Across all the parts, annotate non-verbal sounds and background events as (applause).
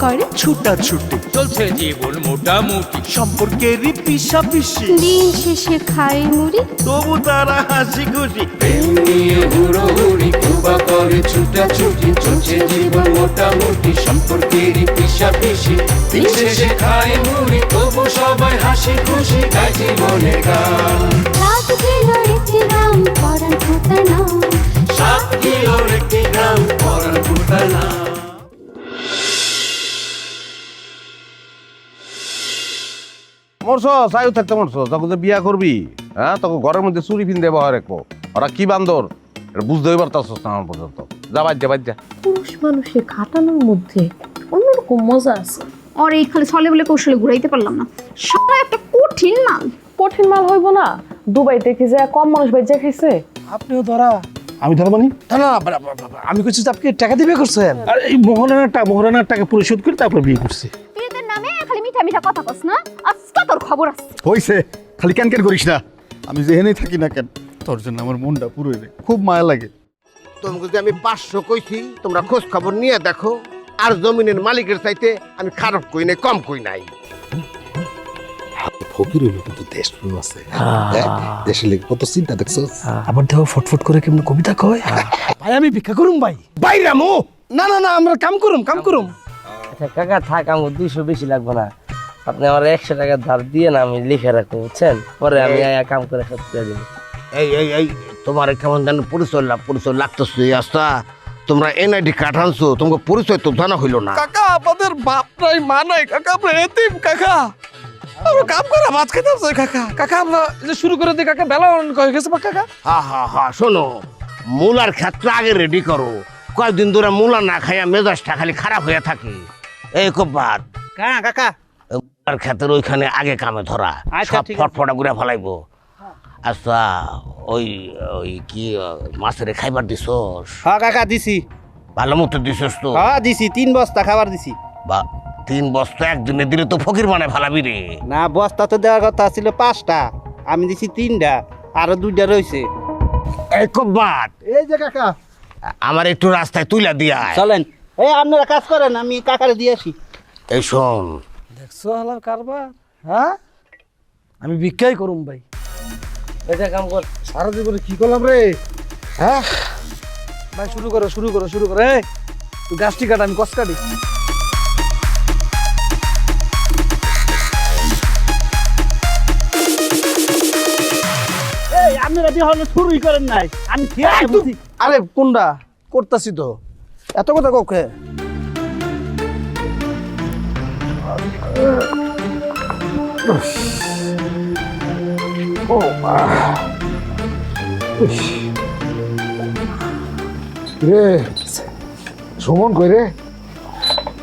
করে ছুটা ছুটি চলছে জীবন মোটামুটি। সম্পর্কেরই পিসা পিসি দিন শেষে খায় মুড়ি। তবু তারা হাসি খুশি। প্রেম নিয়ে হুড়োহুড়ি কুবা করে ছুটাছুটি। চলছে জীবন মোটামুটি সম্পর্কেরই পিসা পিসি দিন শেষে খায় মুড়ি তবু সবাই হাসি খুশি গায় জীবনের গান। একটি গ্রাম পরান সাত কিলোর একটি গ্রাম পরানপুর তার মরছ চাইও থাকতে মরছ? তখন তো বিয়া করবি হ্যাঁ? তখন ঘরের মধ্যে চুরি ফিন দেবো রাখব। ওরা কি বান্দর? এটা বুঝতেই পারতাস না আমার পর্যন্ত। যা বাদ যা বাদ যা পুরুষ মানুষের খাটানোর মধ্যে অন্যরকম মজা আছে। আর এই খালি ছলে বলে কৌশলে ঘুরাইতে পারলাম না। সারা একটা কঠিন মাল। কঠিন মাল হইব না। দুবাইতে কি যে কম মানুষ বাইজা খাইছে? আপনিও ধরা। আমি ধর মানি? না আমি কইছি আপনি টাকা দিয়ে বিয়ে করছেন। আর এই মোহরানার টাকা মোহরানার টাকা পরিশোধ করে তারপর বিয়ে করছি। মিঠা কথা কস না। আজকে তোর খবর আছে। হইছে খালি কেন কেন করিস না। আমি যেখানেই থাকি না কেন তোর জন্য আমার মনটা পুরো রে খুব মায়া লাগে। তোমাকে যে আমি পাঁচশো কইছি তোমরা খোঁজ খবর নিয়ে দেখো আর জমিনের মালিকের চাইতে আমি খারাপ কই নাই কম কই নাই। ফকির হইল কিন্তু দেশ প্রেম আছে। দেখ, দেশের লেগে কত চিন্তা দেখছ? আবার দেখো ফটফট করে কেমন কবিতা কয়? ভাই আমি ভিক্ষা করুম ভাই। বাইরামু! না না না আমরা কাম করুম কাম করুম। আচ্ছা কাকা থাক আমার দুইশো বেশি লাগবে না। আপনি আমার একশো টাকা ধার দিয়ে না আমি লিখে রাখব বুঝছেন? পরে আমি আয়া কাম করে সব করে দেবো। এই এই এই তোমার কেমন জানো পরিচয় লাভ পরিচয় লাগতেছে আস্তা। তোমরা এনআইডি কার্ড আনছো তোমাকে পরিচয় তো জানা হইল না। কাকা আমাদের বাপ নাই মা নাই কাকা আমরা এতিম কাকা। আমরা কাম করা ভাত খেতে হবে কাকা। কাকা আমরা যে শুরু করে দিই কাকা বেলা অনেক হয়ে গেছে কাকা? হা হা হা শোনো মূলার ক্ষেত্র আগে রেডি করো। কয়েকদিন ধরে মূলা না খাইয়া মেজাজটা খালি খারাপ হয়ে থাকে। এই খুব বাদ কাকা কাকা আর ক্ষেতের ওইখানে আগে কামে ধরা আচ্ছা, সব। ফটফটা ঘুরে ফেলাইবো। আচ্ছা ওই ওই কি মাছের খাইবার দিছস? হ্যাঁ কাকা দিছি। ভালো মতো দিছস তো? হ্যাঁ দিছি তিন বস্তা খাবার দিছি। বা তিন বস্তা একদিনে দিলে তো ফকির মানে ফালাবি রে। না বস্তা তো দেওয়ার কথা ছিল পাঁচটা আমি দিছি তিনটা আরও দুইটা রয়েছে এই খুব বাদ এই যে কাকা। আমার একটু রাস্তায় তুইলা দিয়া চলেন। এই আপনারা কাজ করেন আমি কাকারে দিয়ে আসি। এই শোন দেখছ হালা কারবার? হ্যাঁ? আমি ভিক্ষাই করুম ভাই। এটা কাম কর সারা জীবনে কি করলাম রে? হ্যাঁ? ভাই শুরু করো শুরু করো শুরু করো এই। তুই গাছটি কাট আমি কস কাটি। আপনারা দিয়ে হলে শুরুই করেন নাই। আমি আরে কোনটা? করতাছি তো। এত কথা ককে রে সুমন কই রে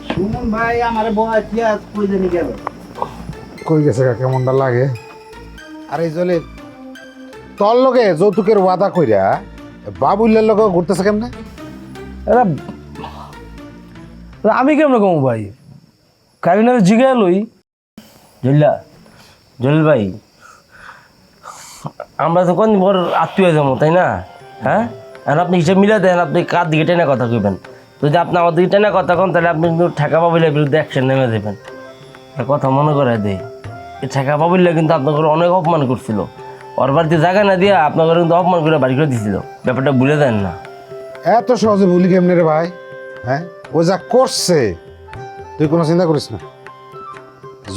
সুমন ভাই আমার বয় দিয়া কই জানি গেল কই গেছে কাকা কেমনটা লাগে? আরে জলে তোর লগে যৌতুকের ওয়াদা কইরা বাবুল্লার লগে ঘুরতেছে কেমনে? এরা এরা আমি কেমন কম ভাই? কারিনা জিগায় লই। জলিলা, জলিল ভাই, আমরা তো কোন বড় আত্মীয় যাব, তাই না? হ্যাঁ? আর আপনি হিসেব মিলে দেন, আপনি কার দিকে টেনে কথা কইবেন? যদি আপনি আমার দিকে টেনে কথা কন, তাহলে আপনি কিন্তু ঠেকা পাবিলের বিরুদ্ধে অ্যাকশন নেমে দেবেন কথা মনে করে দেই এই ঠেকা পাবিল্লা কিন্তু আপনাকে অনেক অপমান করছিল। ওর বাড়িতে জায়গা না দিয়ে আপনাকে কিন্তু অপমান করে বাড়ি করে দিছিল। ব্যাপারটা ভুলে দেন না। এত সহজে ভুলি কেমনে রে ভাই? হ্যাঁ? ও যা করছে তুই কোনো চিন্তা করিস না।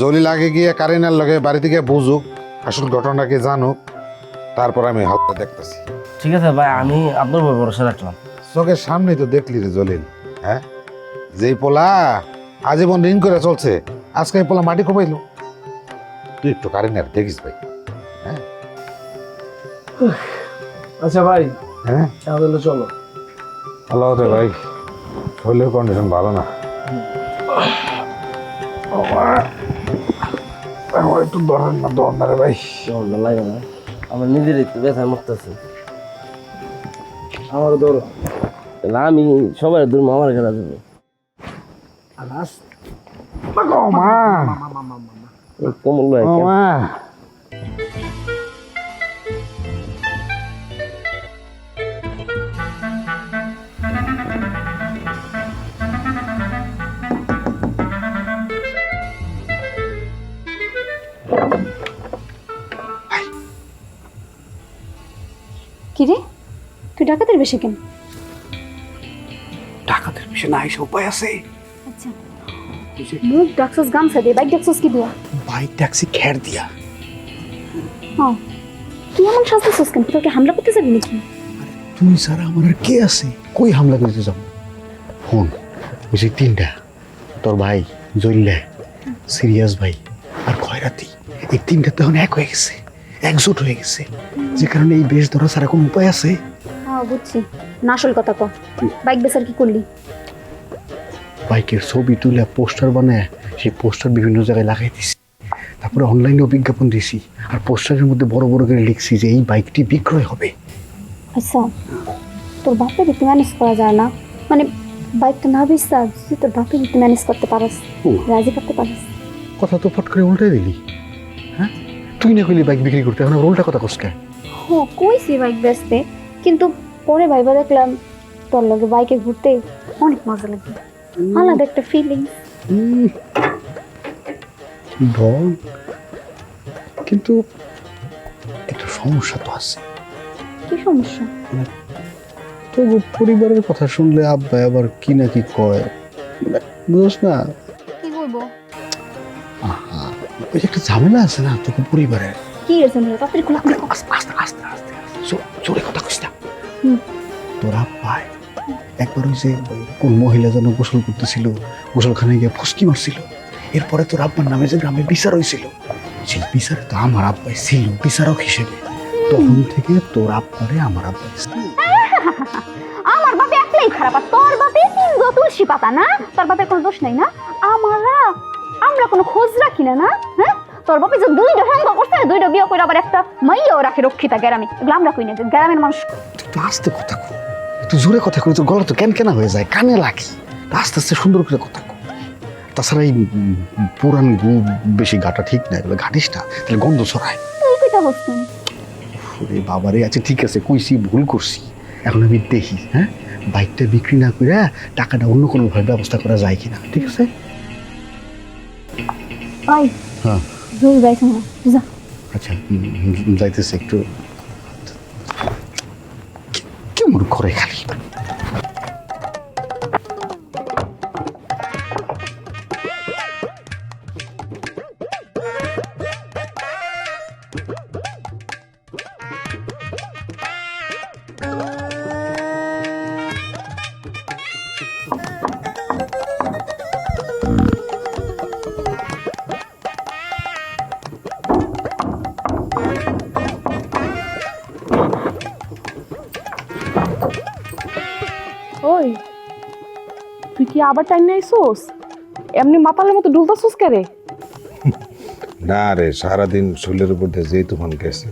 জলি লাগে গিয়ে কারিনার লগে বাড়ি থেকে বুঝুক আসল ঘটনাকে জানুক তারপর আমি হালকা দেখতেছি। ঠিক আছে ভাই আমি আপনার উপর ভরসা রাখলাম। চোখের সামনেই তো দেখলি রে জলিল হ্যাঁ? যেই পোলা আজীবন ঋণ করে চলছে আজকে এই পোলা মাটি কমাইলো তুই একটু কারিনার দেখিস ভাই আচ্ছা ভাই হ্যাঁ? তাহলে চলো। ভালো হতে ভাই শরীরের কন্ডিশন ভালো না। আমার একটু ধরেন না ধর না রে ভাই। জলটা লাগে না আমার নিজের একটু ব্যথা মরতেছে। আমার ধর তাহলে আমি সবার দূর মামার দেবো মা কমল ভাই মা। ডাকাতের বেশি কেন? ডাকাতের পিছনে আইসে উপায় আছে? আচ্ছা। মুখ ডাকছস গামছা দিয়ে বাইক ডাকছস কি দিয়া? বাইক ট্যাক্সি খের দিয়া। হ্যাঁ। তুই এমন সাজতেছস কেন? তোকে হামলা করতে যাবি নাকি? তুই ছাড়া আমার আর কে আছে? কই হামলা করতে যাব? ফোন ওই যে তিনটা। তোর ভাই জল্লে সিরিয়াস ভাই আর খয়রাতি। এই তিনটা তখন এক হয়ে গেছে একজোট হয়ে গেছে। যে কারণে এই বেশ ধরা ছাড়া কোনো উপায় আছে? বুঝছি। না আসল কথা ক। বাইক বেচার কি করলি? বাইকের ছবি তুলে পোস্টার বানায় সেই পোস্টার বিভিন্ন জায়গায় লাগাই দিছি তারপরে অনলাইনেও বিজ্ঞাপন দিছি আর পোস্টারের মধ্যে বড় বড় করে লিখছি যে এই বাইকটি বিক্রয় হবে। আচ্ছা তোর বাপের ম্যানেজ করা যায় না। মানে বাইকটা না বিশ্বাস তুই তোর বাপের ম্যানেজ করতে পারস রাজি করতে পারস। কথা তো ফট করে উল্টাই দিলি। হ্যাঁ? তুই না কইলি বাইক বিক্রি করতে এখন উল্টা কথা কসকে ও কইছি বাইক বেচতে কিন্তু পরে ভাইবা দেখলাম তোর লগে বাইকে ঘুরতে অনেক মজা লাগবে। আলাদা একটা ফিলিং বল। কিন্তু একটু সমস্যা তো আছে। কি সমস্যা? তবু পরিবারের কথা শুনলে আব্বা আবার কি না কি কয়? বুঝছ না। কি আহা, ওই একটা ঝামেলা আছে না তোকে পরিবারের? কি এর জন্য তাড়াতাড়ি খোলা তোর আব্বাই একবার ওই যে কোন মহিলা যেন গোসল করতেছিল গোসলখানে গিয়ে ফুসকি মারছিল। এরপরে তোর আব্বার নামে যে গ্রামে বিচার হয়েছিল। সেই বিচারে তো আমার আব্বাই ছিল, বিচারক হিসেবে। তখন থেকে তোর আব্বারে আমার আব্বাই আমার বাপে খারাপ, আর তোর বাপে তুলসী পাতা, না? তোর বাপের কোনো দোষ নাই, না? আমারা কোনো খোঁজ রাখি না না? হ্যাঁ? তোর বাপে যে করছে দুইটা বিয়ে করে আবার একটা মাইয়াও রাখে রক্ষিতা গ্রামে। এগুলো আমরা কই না যে গ্রামের মানুষ। আস্তে কথা কো একটু জোরে কথা কই তোর গলা তো কেন কেনা হয়ে যায় কানে লাগে। আস্তে আস্তে সুন্দর করে কথা কো তাছাড়া এই পুরান গু বেশি গাটা ঠিক না এগুলো ঘাটিস না তাহলে গন্ধ ছড়ায়। তুই কইটা বসতুন ওরে বাবারে আচ্ছা ঠিক আছে কইছি ভুল করছি। এখন আমি দেখি হ্যাঁ? বাইকটা বিক্রি না করে টাকাটা অন্য কোনো ভাবে ব্যবস্থা করা যায় কিনা ঠিক আছে? ওই হ্যাঁ। জরুরি বাইক না যা। আচ্ছা যাইতেছে একটু। কেমন করে খালি? আবার টাইম আইসোস? এমনি মাতালের মতো ডুলতাছোস কে রে? না রে সারাদিন শরীরের উপর দিয়ে যেই তুফান গেছে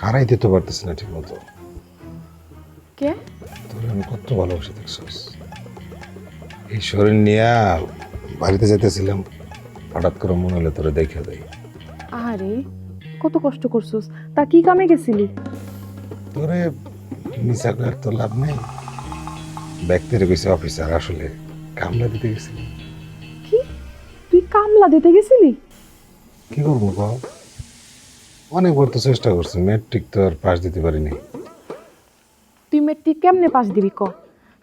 হারাই দিতে পারতেছি না ঠিক মতো কে? তোর আমি কত ভালোবাসি দেখছিস? এই শরীর নিয়ে বাড়িতে যেতেছিলাম হঠাৎ করে মনে হলো তোরে দেখে দেয় আরে কত কষ্ট করছস। তা কি কামে গেছিলি? তোরে মিশা করে তো লাভ নেই। ব্যক্তির কইছে অফিসার আসলে কামলা দিতে গেছি কি? তুই কামলা দিতে গেছিলি? কি করব কও? অনেকবার তো চেষ্টা করছি ম্যাট্রিক তো আর পাস দিতে পারিনি। তুই মেট্রিক কেমনে পাস দিবি ক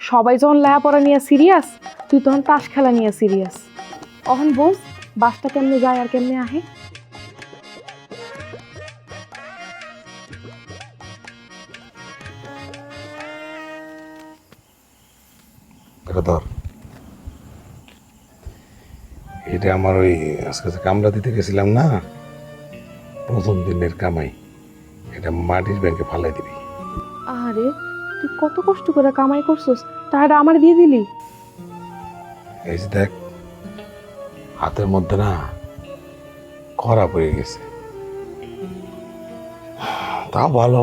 সবাই যখন লেখাপড়া নিয়ে সিরিয়াস তুই তখন তাস খেলা নিয়ে সিরিয়াস অহন বোঝ বাসটা কেমনে যায় আর কেমনে আহে? এটা ধর। এটা আমার ওই আজকে যে কামলা দিতে গেছিলাম না প্রথম দিনের কামাই এটা মাটির ব্যাংকে ফালাই দিবি। আরে তুই কত কষ্ট করে কামাই করছস তাহলে আমার দিয়ে দিলি। এই যে দেখ হাতের মধ্যে না করা পড়ে গেছে। তা ভালো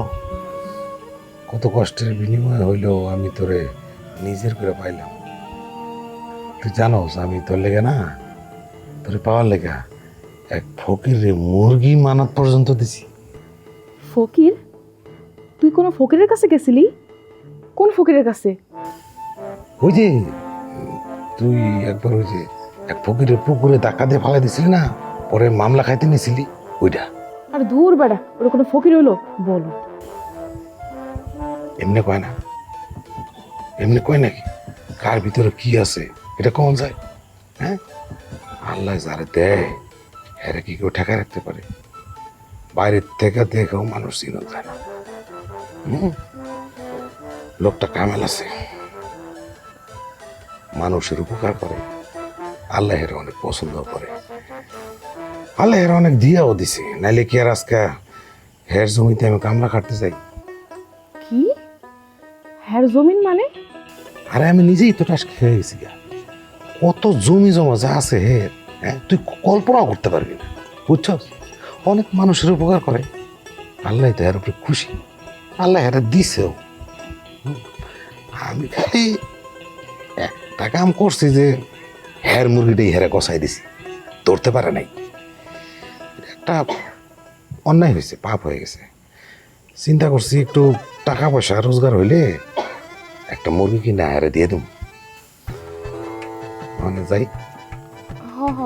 কত কষ্টের বিনিময় হইলেও আমি তোরে নিজের করে পাইলাম। তুই জানোস আমি তোর লেগে না তোরে পাওয়ার লেগা এক ফকির মুরগি মানাত পর্যন্ত দিছি। ফকির? তুই কোনো ফকিরের কাছে গেছিলি? কোন ফকিরের কাছে? ওই যে তুই একবার ওই যে এক ফকিরের পুকুরে ধাক্কা দিয়ে ফালাই দিছিলি না পরে মামলা খাইতে নিছিলি ওইটা আর দূর বেড়া ওটা কোনো ফকির হলো বলো। এমনি কয় না এমনি কয় নাকি কার ভিতরে কি আছে? এটা কখন যায়? হ্যাঁ? আল্লাহ যারে দেয় হ্যাঁ কি কেউ ঠেকা রাখতে পারে? বাইরের থেকে দেখেও মানুষ চিনো যায় না। হুম? লোকটা কামেল আছে। মানুষের উপকার করে। আল্লাহের অনেক পছন্দ করে। আল্লাহের অনেক দিয়াও দিছে। নাইলে কি আর আজকে হের জমিতে আমি কামলা কাটতে চাই? কি? হ্যার জমিন মানে? আরে আমি নিজেই তো টাস খেয়ে গেছি গা। কত জমি জমা যা আছে, হে হ্যাঁ তুই কল্পনাও করতে পারবি না, বুঝছস? অনেক মানুষের উপকার করে। আল্লাহ তো এর উপরে খুশি। আল্লাহ এরা দিছেও। আমি খালি একটা কাম করছি যে হ্যার মুরগিটাই হেরে কষাই দিছি। ধরতে পারে নাই। একটা অন্যায় হয়েছে, পাপ হয়ে গেছে। চিন্তা করছি একটু টাকা পয়সা রোজগার হইলে একটা মুরগি কিনে হারে দিয়ে দেব মানে যাই। হ হ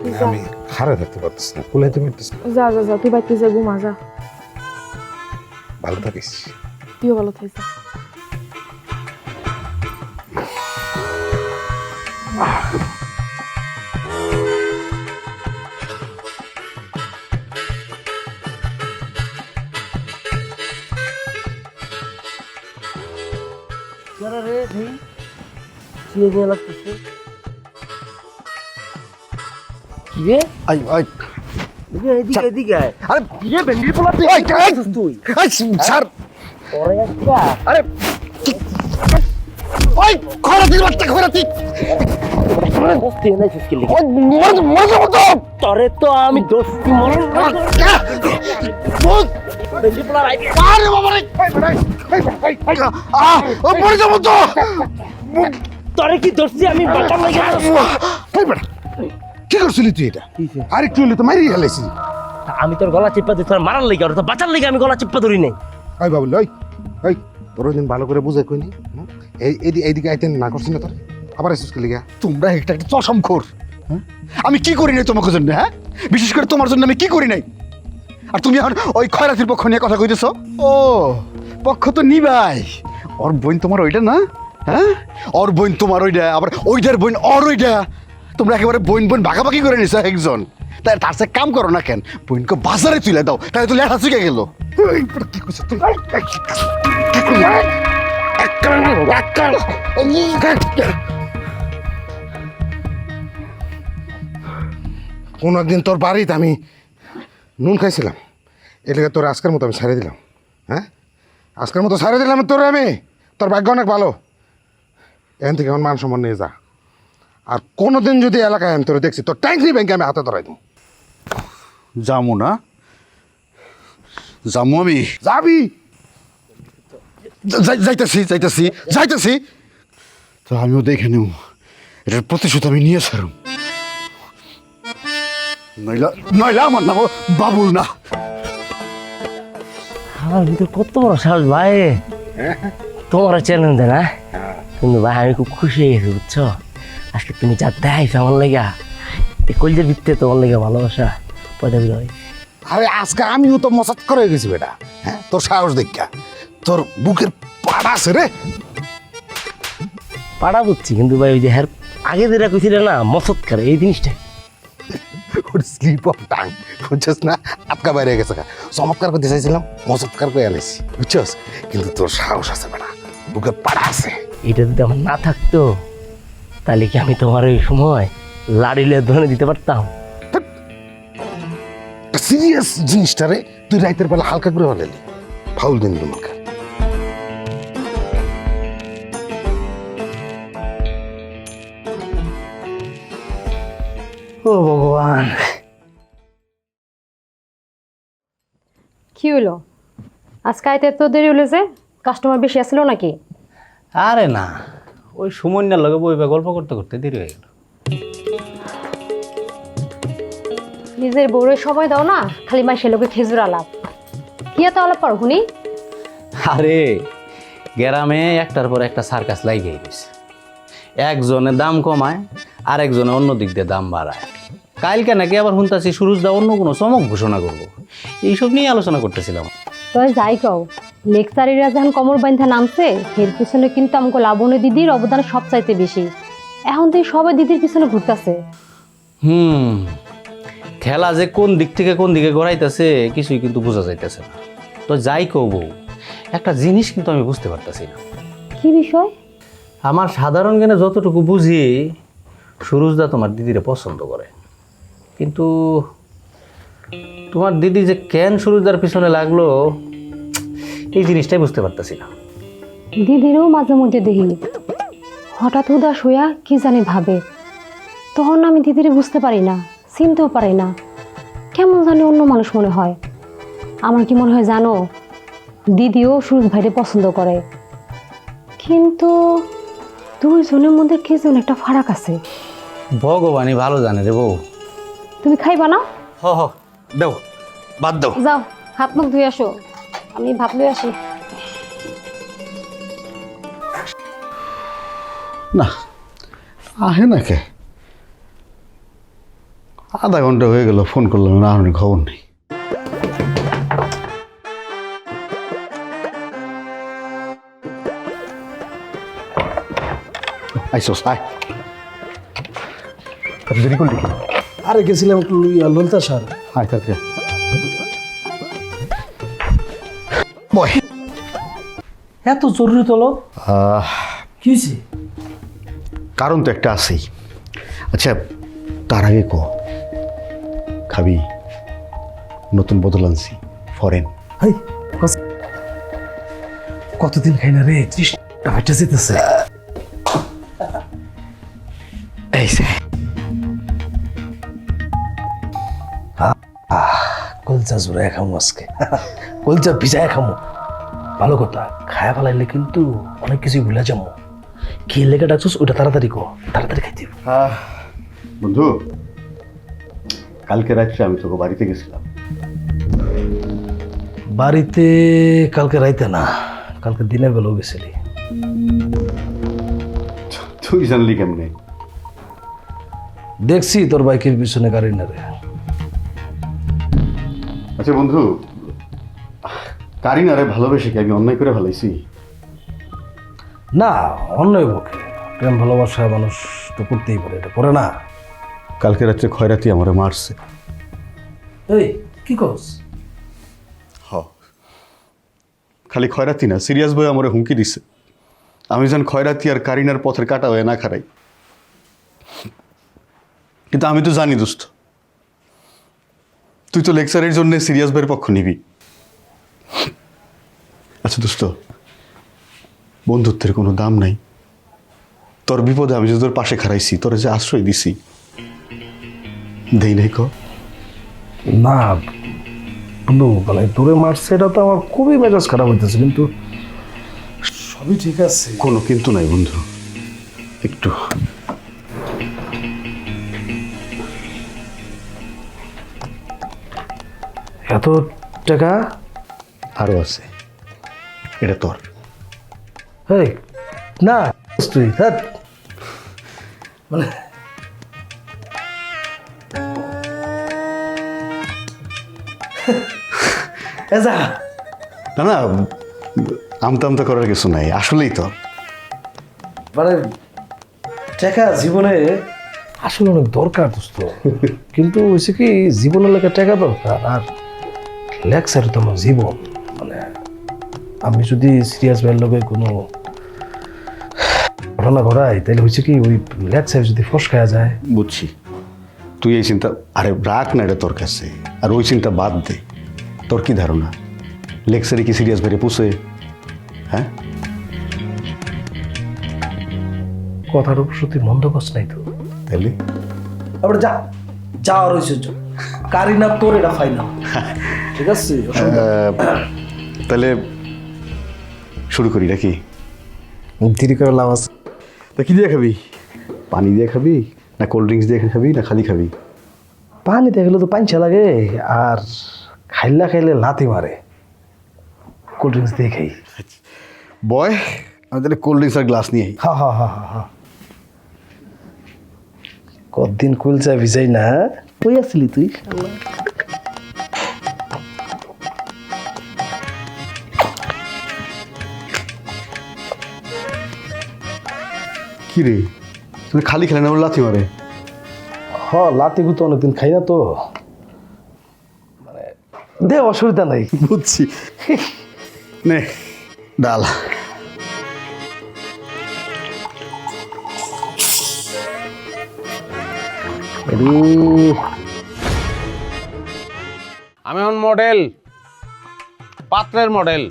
তুই যা। আমি খারে থাকতে পারতেছি না। কুলাইতে পারতেছি না যা যা যা তুই বাড়িতে যা ঘুমা যা। ভালো থাকিস। তুইও ভালো থাকিস রে ভাই চিনে লাগতেছে। রে আই আই। এদিকে এদিকে আয়। আরে ভেন্ডির পোলা তুই। তুই? আই, স্যার পরে একটা আরে ওই খরাতির বাচ্চা খরাতি দোস্তি এনেছিস কি লিখে ওই মরে মরে তো। তরে তো আমি দোস্তি মরণ ভেন্ডি পোলা রাইতে আরে বাবা রে। আহ ও মরে যাব তো। তরে কি দোস্তি আমি লাগে কি করছিলি তুই এটা? আর একটু হলে তো মারি হেলাইছি আমি তোর গলা চিপা দিই তোর মারার লেগে আর তো বাঁচার লেগে আমি গলা চিপা ধরি নাই। ওই বাবুল ওই ওই তোর ওই দিন ভালো করে বুঝাই কইনি হুম? এই এইদি- এইদিকে আইতেন না করছি না তোর? আবার এসেছিস কি লিগা? তোমরা একটা একটা চশম খোর হ্যাঁ? আমি কি করি নাই তোমাকে জন্য হ্যাঁ? বিশেষ করে তোমার জন্য আমি কি করি নাই? আর তুমি এখন ওই খয়রাতির পক্ষ নিয়ে কথা কইতেছ? ও পক্ষ তো নিবাই। ওর বোন তোমার ওইটা না হ্যাঁ? ওর বোন তোমার ওইটা আবার ওইটার বোন ওর ওইটা তোমরা একেবারে বোন বোন ভাগাভাগি করে নিছো একজন। তাই তার সাথে কাম করো না কেন? বোনকে বাজারে তুলে দাও, তাহলে তো লেখা শিখে গেল। কি করছ কোন একদিন তোর বাড়িতে আমি নুন খাইছিলাম। এলাকা তোর আজকের মতো আমি ছাড়ে দিলাম। হ্যাঁ? আজকের মতো ছাড়ে দিলাম তোর আমি। তোর ভাগ্য অনেক ভালো। এখান থেকে আমার মান সম্মান নিয়ে যা। আর কোনোদিন যদি এলাকায় আমি তোর দেখছি তোর ট্যাঙ্কি ব্যাংকে আমি হাতে ধরাই দেবো যামু না? যামু আমি? যাবি? যাই- যাইতেছি যাইতেছি যাইতেছি। তো আমিও দেখে নেব। এটার প্রতিশোধ আমি নিয়ে ছাড়ুম। নইলা নইলা আমার নাম বাবুল না। আমার ভিতর কত বড় সাহস ভাই। তোমার চ্যালেঞ্জ দেয় না? কিন্তু ভাই আমি খুব খুশি হয়ে গেছি বুঝছ? আজকে তুমি যা দেখাইছো আমার লেগা কলজের ভিত্তিতে তোমার লেগে ভালোবাসা পয়দা বিরয় আরে আজকে আমিও তো মসাত করে গেছি বেটা হ্যাঁ? তোর সাহস দেখা তোর বুকের পাড়া আছে রে। পাড়া বুঝছি কিন্তু ভাই ওই যে হ্যার আগে যেটা কইছিল না মসত করে এই জিনিসটা। ওর স্লিপ অফ টাং বুঝছিস না? আটকা বাইরে গেছে চমৎকার করতে চাইছিলাম মজৎকার করে আনিছি বুঝছস? কিন্তু তোর সাহস আছে বেটা বুকের পাড়া আছে। এটা যদি আমার না থাকতো তাহলে কি আমি তোমার ওই সময় লাড়িলে ধরে দিতে পারতাম? সিরিয়াস জিনিসটা রে তুই রাইতের বেলা হালকা করে হলেলি ফাউল দিন তোমাকে ও ভগবান। কি হলো আজকে এত দেরি হলো যে কাস্টমার বেশি আসলো নাকি? আরে না ওই সুমন্যার লগে বইবে গল্প করতে করতে দেরি হয়ে গেল। নিজের বউরে সময় দাও না খালি মাসে লোকে খেজুর আলাপ। কি এত আলাপ পারো শুনি আরে গ্রামে একটার পর একটা সার্কাস লাগিয়ে গেছে একজনে দাম কমায় আর একজনে অন্য দিক দিয়ে দাম বাড়ায়। কালকে নাকি আবার শুনতাছি সুরজ দা অন্য কোনো চমক ঘোষণা করব। এইসব নিয়ে আলোচনা করতেছিলাম। তবে যাই কও লেকচারিরা যখন কমর বান্ধা নামছে এর পিছনে কিন্তু আমাকে লাবণী দিদির অবদান সবচাইতে বেশি। এখন তো এই সবাই দিদির পিছনে ঘুরতেছে। হুম খেলা যে কোন দিক থেকে কোন দিকে গড়াইতেছে কিছুই কিন্তু বোঝা যাইতেছে না। তো যাই কব একটা জিনিস কিন্তু আমি বুঝতে পারতেছি না। কি বিষয়? আমার সাধারণ জ্ঞানে যতটুকু বুঝি সুরজদা তোমার দিদিরে পছন্দ করে। কিন্তু তোমার দিদি যে কেন সুরজদার পিছনে লাগল এই জিনিসটাই বুঝতে পারতেছি না। দিদিরও মাঝে মধ্যে দেখি হঠাৎ উদাস হইয়া কি জানি ভাবে। তখন আমি দিদিরে বুঝতে পারি না চিনতেও পারি না। কেমন জানি অন্য মানুষ মনে হয়। আমার কি মনে হয় জানো দিদিও সুরজ ভাইরে পছন্দ করে। কিন্তু দুইজনের মধ্যে কি যেন একটা ফারাক আছে। ভগবানই ভালো জানে রে বউ। তুমি খাইবা না? হ হ। দেও বাদ দাও। যাও হাত মুখ ধুই আসো। আমি ভাত লয়ে আসি। না আহে না কে? আধা ঘণ্টা হয়ে গেল ফোন করলাম না আর খবর নেই। দেরি করলি আরে গেছিলাম একটু ললিতা স্যার। আয় তাতে বয়। এত জরুরি তলো কি হয়েছে? কারণ তো একটা আছেই। আচ্ছা তার আগে ক। খাবি। নতুন বদল আনছি ফরেন। কতদিন খাই না রে? ত্রিশটা হাইটা যেতেছে। কলচা জোড়ায় খামো আজকে। (laughs) কলচা ভিজায় খামো ভালো কথা খায়া ফেলাইলে কিন্তু অনেক কিছুই ভুলে যাব। কি লেগে ডাকছিস ওইটা তাড়াতাড়ি কো তাড়াতাড়ি খাইতে। বন্ধু কালকে রাত্রে আমি তোকে বাড়িতে গেছিলাম। বাড়িতে কালকে রাইতে না কালকে দিনের বেলাও গেছিলি। তুই জানলি কেমনে? দেখছি তোর বাইকের পিছনে গাড়ি না রে আচ্ছা বন্ধু কারিনারে ভালোবেসে কি আমি অন্যায় করে ফেলাইছি? না অন্যায় পক্ষে প্রেম ভালোবাসা মানুষ তো করতেই পারে এটা করে না। কালকে রাত্রে খয়রাতি আমারে মারছে। এই কি করস হ। খালি খয়রাতি না সিরিয়াস বই আমারে হুমকি দিছে। আমি যেন খয়রাতি আর কারিনার পথের কাটা হয়ে না খারাই কিন্তু আমি তো জানি দোস্ত। তুই তো লেকচারের জন্য সিরিয়াস বইয়ের পক্ষ নিবি। আচ্ছা দোস্ত বন্ধুত্বের কোনো দাম নাই। তোর বিপদে আমি যে তোর পাশে খারাইছি তোর যে আশ্রয় দিছি দেই নাই ক? না বন্ধু মানে দূরে মারছে এটা তো আমার খুবই মেজাজ খারাপ হইতেছে কিন্তু সবই ঠিক আছে। কোনো কিন্তু নাই বন্ধু। একটু এত টাকা? আরও আছে। এটা তোর। এই না তুই ধ্যাৎ। মানে এজা না না আমতা আমতা করার কিছু নাই আসলেই তোর মানে টাকা জীবনে আসলে অনেক দরকার দোস্ত। কিন্তু হয়েছে কি জীবনের লেখা টাকা দরকার আর লেকচার তো আমার জীবন মানে আমি যদি সিরিয়াস ভাইয়ের লগে কোনো ঘটনা ঘটাই তাহলে হচ্ছে কি ওই লেকচার যদি ফস খাওয়া যায়। বুঝছি। তুই এই চিন্তা আরে রাখ না এটা তোর কাছে। আর ওই চিন্তা বাদ দে। তোর কি ধারণা? লেকচারে কি সিরিয়াস বেড়ে পুষে? হ্যাঁ? কথার উপর সত্যি মন্দ কষ্ট নাই তো। তাহলে আবার যা যাওয়ার হয়েছে কারিনা তোর এটা ফাইনাল (laughs) ঠিক আছে তাহলে শুরু করি নাকি? দেরি করে লাভ আছে। তা কি দিয়ে খাবি? পানি দিয়ে খাবি? না কোল্ড ড্রিঙ্কস দিয়ে খাবি? না খালি খাবি? পানি দেখলে তো পাঞ্চা লাগে আর খাইলা খাইলে লাথি মারে। কোল্ড ড্রিঙ্কস দিয়ে খাই। বয় আমি তাহলে কোল্ড ড্রিঙ্কস আর গ্লাস নিয়ে আই। হা হা হা হা হা। কতদিন কুলচা ভিজাই না কই আসলি তুই? কি রে? তুমি খালি খেলে না লাথি মারে। হ লাতি গুতো অনেকদিন খাই না তো। মানে দে অসুবিধা নাই। (laughs) বুঝছি। নে ডাল। আমি এখন মডেল পাত্রের মডেল।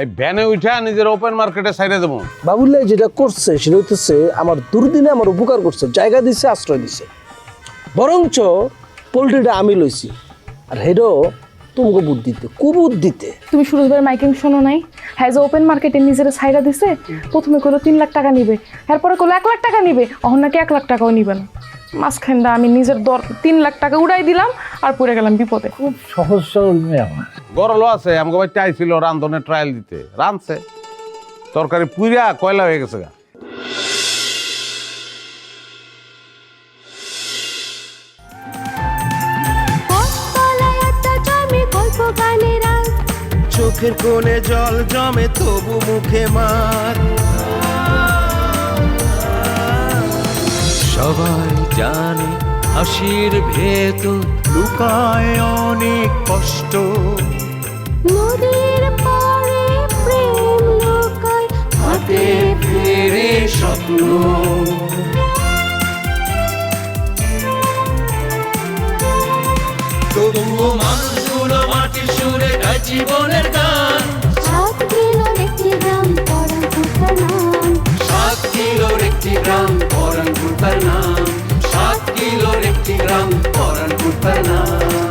এই ভ্যানে উঠে নিজের ওপেন মার্কেটে সাইডে দেবো। বাবুল্লাহ যেটা করছে সেটা হইতেছে আমার দুর্দিনে আমার উপকার করছে জায়গা দিছে আশ্রয় দিছে। বরঞ্চ পোলট্রিটা আমি লইছি। আর হেডো তোমাকে বুদ্ধিতে কুবুদ্ধিতে তুমি সুরজ ভাইয়ের মাইকিং শোনো নাই? হ্যাঁ যে ওপেন মার্কেটে নিজের সাইডা দিছে প্রথমে কইলো তিন লাখ টাকা নিবে এরপরে কইলো এক লাখ টাকা নিবে অহন নাকি এক লাখ টাকাও নিবে না। মাঝখানটা আমি নিজের দর তিন লাখ টাকা উড়াই দিলাম আর পড়ে গেলাম বিপদে। খুব সহজ সরল মেয়ে আমার। গরলও আছে আমাকে বাড়িতে আইছিল রান্ধনের ট্রায়াল দিতে। রাঁধছে। তরকারি পুইরা কয়লা হয়ে গেছে গা। চোখের কোণে জল জমে তবু মুখে মার। সবাই জানে হাসির ভেতর লুকায় অনেক কষ্ট। নদীর পাড়ে প্রেম লোকায় হাতে ফেরে স্বপ্ন। তবুও মানুষগুলো মাটির সুরে গায় জীবনের গান। সাত কিলোর একটি গ্রাম পড়া ভুতার নাম। সাত কিলোর একটি গ্রাম পরানপুর নাম। kilorettigram, oran kurtarna.